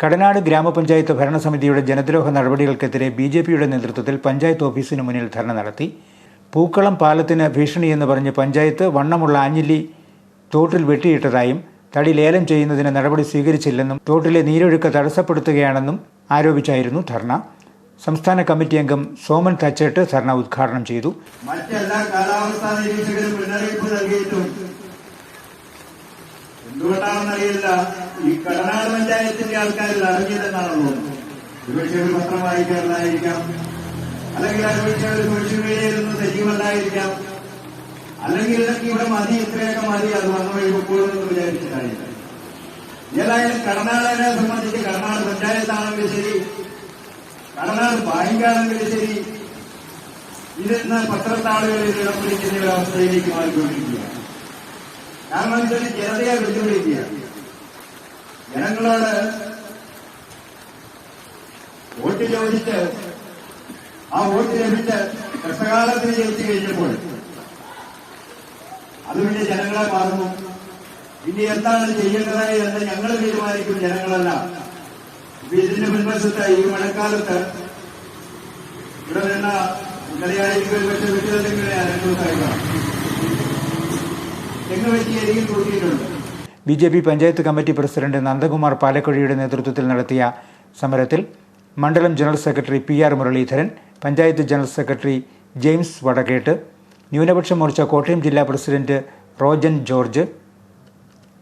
കടനാട് ഗ്രാമപഞ്ചായത്ത് ഭരണസമിതിയുടെ ജനദ്രോഹ നടപടികൾക്കെതിരെ B J പിയുടെ നേതൃത്വത്തിൽ പഞ്ചായത്ത് ഓഫീസിന് മുന്നിൽ ധർണ നടത്തി. പൂക്കളം പാലത്തിന് ഭീഷണിയെന്ന് പറഞ്ഞ് പഞ്ചായത്ത് വണ്ണമുള്ള ആഞ്ഞില്ലി തോട്ടിൽ വെട്ടിയിട്ടതായും തടി ലേലം ചെയ്യുന്നതിന് നടപടി സ്വീകരിച്ചില്ലെന്നും തോട്ടിലെ നീരൊഴുക്ക് തടസ്സപ്പെടുത്തുകയാണെന്നും ആരോപിച്ചായിരുന്നു ധർണ. സംസ്ഥാന കമ്മിറ്റി അംഗം സോമൻ തച്ചേട്ട് ധർണ ഉദ്ഘാടനം ചെയ്തു. മറ്റെല്ലാ കാലാവസ്ഥാ നിരീക്ഷകരും മുന്നറിയിപ്പ് എന്തുകൊണ്ടാണെന്നറിയില്ല. ഈ കടനാട് പഞ്ചായത്തിന്റെ ആൾക്കാർ അറിഞ്ഞില്ലെന്നാണ് തോന്നുന്നത് ഒരുപക്ഷെ ഒരു പത്രം വായിക്കാറില്ലായിരിക്കാം അല്ലെങ്കിൽ ഒരുപക്ഷെ ഒരു സോഷ്യൽ മീഡിയയിൽ നിന്ന് സജീവമല്ലായിരിക്കാം അല്ലെങ്കിൽ ഇതൊക്കെ ഇവിടെ മതി ഇത്രയൊക്കെ മതി അത് വന്നു കഴിയുമ്പോഴെന്ന് വിചാരിച്ചിട്ടായിരിക്കാം. ഏതായാലും കടനാടിനെ സംബന്ധിച്ച് കടനാട് പഞ്ചായത്താണെങ്കിൽ ശരി കടനാട് ബാങ്കാണെങ്കിൽ ശരി ഇതെന്ന പത്രത്താളുകളിൽ ഇടം ഒരു അവസ്ഥയിലേക്ക് മാറിക്കൊണ്ടിരിക്കുകയാണ്. കാരണം ഇതൊരു ജനതയെ വെല്ലുവിളിക്കുകയാണ്. ജനങ്ങളോട് വോട്ട് ചോദിച്ച് ആ വോട്ട് ലഭിച്ച് കഷ്ടകാലത്തിന് ജയിച്ചു കഴിഞ്ഞപ്പോൾ അത് പിന്നെ ജനങ്ങളെ മാറുന്നു. ഇനി എന്താണ് ചെയ്യേണ്ടത് എന്ന് ഞങ്ങൾ തീരുമാനിക്കും ജനങ്ങളല്ല. ഇപ്പൊ ഇതിന്റെ മുൻവശത്ത് ഈ മഴക്കാലത്ത് ഇവിടെ നിന്ന ഇന്നലെയായിരിക്കും പക്ഷെ വീട്ടിലെങ്കിലും അനുഭവത്തായിട്ടാണ് B J P panchayat committee president Nandakumar പാലക്കുഴിയുടെ നേതൃത്വത്തിൽ നടത്തിയ സമരത്തിൽ മണ്ഡലം general secretary P R Muraleedharan panchayat general secretary James Vadakkettu ന്യൂനപക്ഷ മോർച്ച കോട്ടയം ജില്ലാ president Rojan George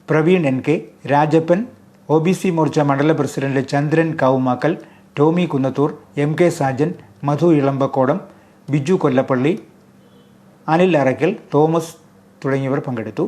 Praveen N K Rajappan O B C Morcha മണ്ഡല president Chandran Kavumakkal Tommy Kunnathur M K Sajan Madhu Elambakkodam Biju Kollappally Anil Arakkal Thomas തുടങ്ങിയവർ പങ്കെടുത്തു